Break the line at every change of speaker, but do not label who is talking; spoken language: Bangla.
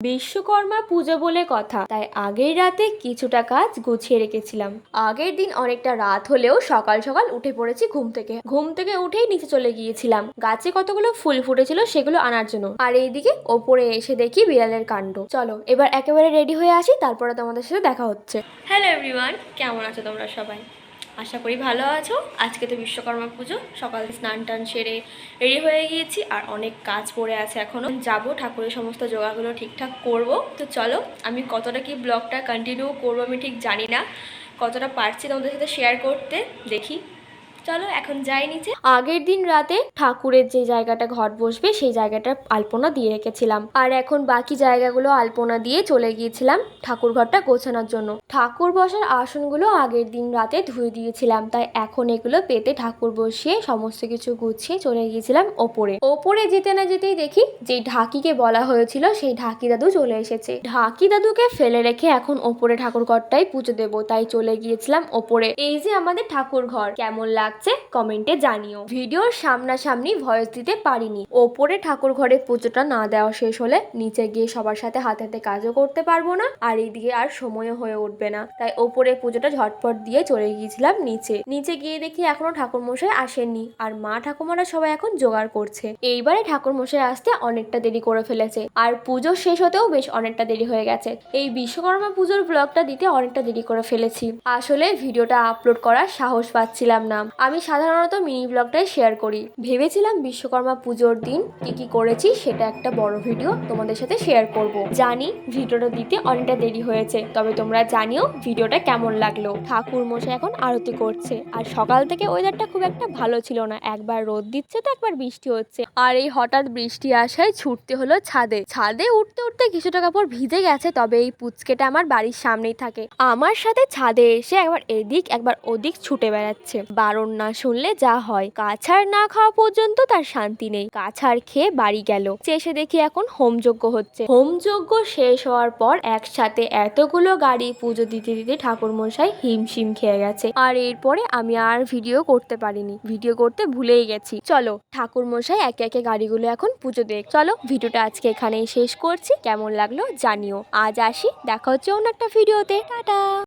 বিশ্বকর্মা পুজো বলে কথা। তাই আগের রাতে কিছুটা কাজ গুছিয়ে রেখেছিলাম। আগের দিন অনেকটা রাত হলেও সকাল সকাল উঠে পড়েছি ঘুম থেকে। ঘুম থেকে উঠেই নিচে চলে গিয়েছিলাম। গাছে কতগুলো ফুল ফুটেছিল সেগুলো আনার জন্য। আর এইদিকে ওপরে এসে দেখি বিড়ালের কাণ্ড। চলো, এবার একেবারে রেডি হয়ে আসি, তারপরে তোমাদের সাথে দেখা হচ্ছে। হ্যালো এভরিওয়ান কেমন আছো তোমরা সবাই? আশা করি ভালো আছো। আজকে তো বিশ্বকর্মা পুজো, সকাল স্নান টান সেরে রেডি হয়ে গিয়েছি আর অনেক কাজ পড়ে আছে এখনও যাব, ঠাকুরের সমস্ত যোগাগুলো ঠিকঠাক করব। তো চলো, আমি কতটা কি ব্লগটা কন্টিনিউ করব আমি ঠিক জানি না। কতটা পারছি তোমাদের সাথে শেয়ার করতে, দেখি। চলো এখন যাই নিচে। আগের দিন রাতে ঠাকুরের যে জায়গাটা ঘট বসবে, সেই জায়গাটা আলপনা দিয়ে রেখেছিলাম। আর এখন বাকি জায়গাগুলো আলপনা দিয়ে চলে গিয়েছিলাম ঠাকুর ঘরটা গোছানোর জন্য। ঠাকুর বসার আসনগুলো আগের দিন রাতে ধুয়ে দিয়েছিলাম, তাই এখন এগুলো পেতে ঠাকুর বসিয়ে সমস্ত কিছু গুছিয়ে চলে গিয়েছিলাম ওপরে। ওপরে যেতে না যেতেই দেখি যে ঢাকিকে বলা হয়েছিল, সেই ঢাকি দাদু চলে এসেছে। ঢাকি দাদুকে ফেলে রেখে এখন ওপরে ঠাকুর ঘরটাই পুজো দেবো, তাই চলে গিয়েছিলাম ওপরে। এই যে আমাদের ঠাকুর ঘর, কেমন লাগছে, কমেন্টে জানিও। ভিডিওর সামনাসামনি ভয়েস দিতে পারিনি। ওপরে ঠাকুর ঘরে পুজোটা না দেওয়া শেষ হলে নিচে গিয়ে সবার সাথে হাতে হাতে কাজও করতে পারব না, আর এইদিকে আর সময়ও হয়ে উঠবে না। তাই ওপরে পুজোটা ঝটপট দিয়ে চলে গিয়েছিলাম নিচে। নিচে গিয়ে দেখি এখনও ঠাকুর মশাই আসেননি, আর মা ঠাকুমারা সবাই এখন জোগাড় করছে। এইবারে ঠাকুর মশাই আসতে অনেকটা দেরি করে ফেলেছে, আর পুজো শেষ হতেও বেশ অনেকটা দেরি হয়ে গেছে। এই বিশ্বকর্মা পুজোর ব্লগটা দিতে অনেকটা দেরি করে ফেলেছি। আসলে ভিডিওটা আপলোড করার সাহস পাচ্ছিলাম না। আমি সাধারণত মিনি ব্লগটাই শেয়ার করি। ভেবেছিলাম বিশ্বকর্মা পুজোর দিন কি কি করেছি সেটা একটা বড় ভিডিও তোমাদের সাথে শেয়ার করব। জানি ভিডিওটা দিতে অনেকটা দেরি হয়েছে, তবে তোমরা জানিও ভিডিওটা কেমন লাগল। ঠাকুর মশাই এখন আরতি করছে, আর সকাল থেকে ওয়েদারটা খুব একটা ভালো ছিল না। একবার রোদ দিচ্ছে তো একবার বৃষ্টি হচ্ছে। আর এই হঠাৎ বৃষ্টি আসায় ছুটতে হলো ছাদে। ছাদে উঠতে উঠতে কিছুটা কাপড় ভিজে গেছে, তবে এই পুচকেটা আমার বাড়ির সামনেই থাকে। আমার সাথে ছাদে এসে একবার এদিক একবার ওদিক ছুটে বেড়াচ্ছে। বারণ না শুনলে যা হয়। কাছার না খাওয়া পর্যন্ত তার শান্তি নেই। কাছার খেয়ে বাড়ি গেল। চেষে দেখি এখন হোমযজ্ঞ হচ্ছে। হোমযজ্ঞ শেষ হওয়ার পর একসাথে এতগুলো গাড়ি পুজো দিতে দিতে ঠাকুর মশাই হিমশিম খেয়ে গেছে। আর এরপরে আমি আর ভিডিও করতে পারিনি। ভিডিও করতে ভুলেই গেছি। চলো ঠাকুর মশাই একে একে গাড়িগুলো এখন পুজো দেখ। চলো, ভিডিওটা আজকে এখানেই শেষ করছি। কেমন লাগল জানিও। আজ আসি। দেখা হচ্ছে অন্য একটা ভিডিওতে। টাটা!